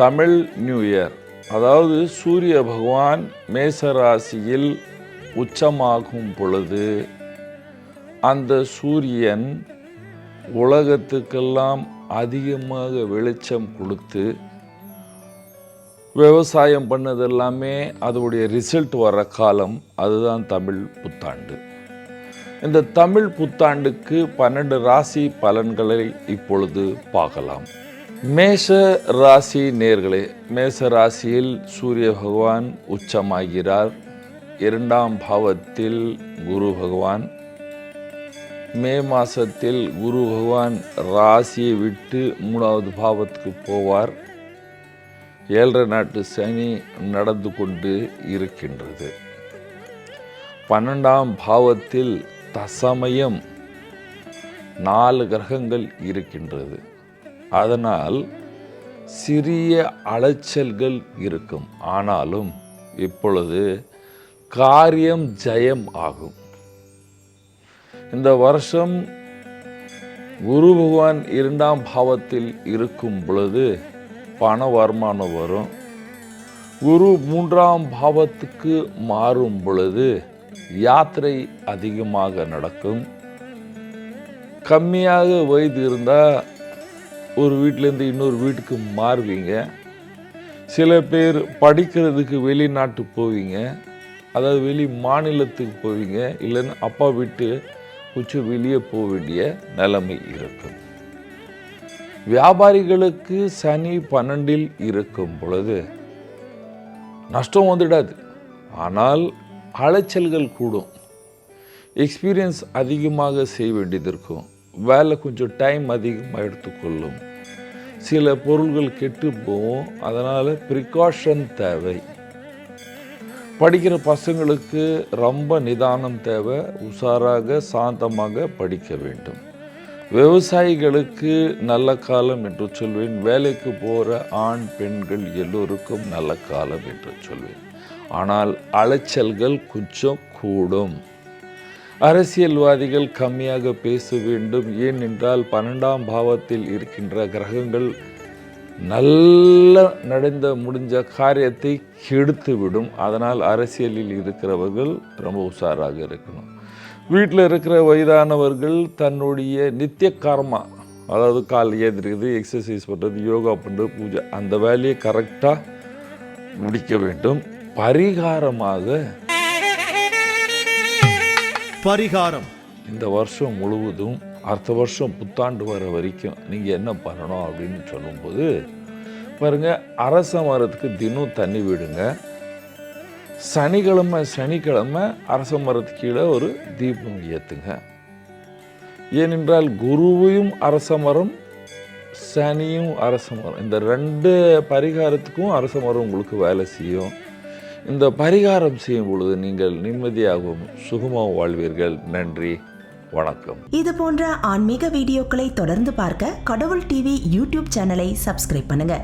Tamil new year. அதாவது சூரிய பகவான் மேசராசியில் உச்சமாகும் பொழுது அந்த சூரியன் உலகத்துக்கெல்லாம் அதிகமாக வெளிச்சம் கொடுத்து விவசாயம் பண்ணது எல்லாமே அதோடைய ரிசல்ட் வர காலம் அதுதான் தமிழ் புத்தாண்டு. இந்த தமிழ் புத்தாண்டுக்கு பன்னெண்டு ராசி பலன்களை இப்பொழுது பார்க்கலாம். மேஷ ராசி நேர்களே மேஷ ராசியில் சூரிய பகவான் உச்சமாகிறார். இரண்டாம் பாவத்தில் குரு பகவான். மே மாசத்தில் குரு பகவான் ராசியை விட்டு மூணாவது பாவத்துக்கு போவார். ஏழரை நாட்டு சனி நடந்து கொண்டு இருக்கின்றது. பன்னெண்டாம் பாவத்தில் தசமயம் நாலு கிரகங்கள் இருக்கின்றது. அதனால் சிறிய அலைச்சல்கள் இருக்கும். ஆனாலும் இப்பொழுது காரியம் ஜெயம் ஆகும். இந்த வருஷம் குரு பகவான் இரண்டாம் பாவத்தில் இருக்கும் பொழுது பண வருமானம் வரும். குரு மூன்றாம் பாவத்துக்கு மாறும் பொழுது யாத்திரை அதிகமாக நடக்கும். கம்மியாக வயது இருந்தால் ஒரு வீட்டிலேருந்து இன்னொரு வீட்டுக்கு மாறுவீங்க. சில பேர் படிக்கிறதுக்கு வெளிநாட்டு போவீங்க. அதாவது வெளி மாநிலத்துக்கு போவீங்க. இல்லைன்னா அப்பா விட்டு குச்சி வெளியே போக வேண்டிய நிலைமை இருக்கும். வியாபாரிகளுக்கு சனி பன்னெண்டில் இருக்கும் பொழுது நஷ்டம் வந்துடாது. ஆனால் அலைச்சல்கள் கூடும். எக்ஸ்பீரியன்ஸ் அதிகமாக செய்ய வேண்டியது இருக்கும். வேலை கொஞ்சம் டைம் அதிகமாக எடுத்துக்கொள்ளும். சில பொருள்கள் கெட்டு போகும் அதனால் ப்ரிகாஷன் தேவை. படிக்கிற பசங்களுக்கு ரொம்ப நிதானம் தேவை. உஷாராக சாந்தமாக படிக்க வேண்டும். விவசாயிகளுக்கு நல்ல காலம் என்று சொல்வேன். வேலைக்கு போகிற ஆண் பெண்கள் எல்லோருக்கும் நல்ல காலம் என்று சொல்வேன். ஆனால் அலைச்சல்கள் கொஞ்சம் கூடும். அரசியல்வாதிகள் கம்மியாக பேச வேண்டும். ஏனென்றால் பன்னெண்டாம் பாவத்தில் இருக்கின்ற கிரகங்கள் நல்ல நடந்த முடிஞ்ச காரியத்தை கெடுத்துவிடும். அதனால் அரசியலில் இருக்கிறவர்கள் ரொம்ப உஷாராக இருக்கணும். வீட்டில் இருக்கிற வயதானவர்கள் தன்னுடைய நித்திய கர்மா அதாவது கால் ஏந்திரிக்கிறது எக்ஸசைஸ் பண்ணுறது யோகா பண்ணுறது பூஜை அந்த வேலையை கரெக்டாக முடிக்க வேண்டும். பரிகாரமாக பரிகாரம். இந்த வருஷம் முழுவதும் அடுத்த வருஷம் புத்தாண்டு வர வரைக்கும் நீங்கள் என்ன பண்ணணும் அப்படின்னு சொல்லும்போது பாருங்கள் அரச மரத்துக்கு தினம் தண்ணி விடுங்க. சனிக்கிழமை சனிக்கிழமை அரச மரத்துக்கு கீழே ஒரு தீபம் ஏற்றுங்க ஏனென்றால் குருவையும் அரச மரம் சனியும் அரச மரம் இந்த ரெண்டு பரிகாரத்துக்கும் அரச மரம் உங்களுக்கு வேலை செய்யும். இந்த பரிகாரம் செய்யும் பொழுது நீங்கள் நிம்மதியாகவும் சுகமாகவும் வாழ்வீர்கள். நன்றி. வணக்கம். இது போன்ற ஆன்மீக வீடியோக்களை தொடர்ந்து பார்க்க கடவுள் டிவி யூடியூப் சேனலை சப்ஸ்கிரைப் பண்ணுங்க.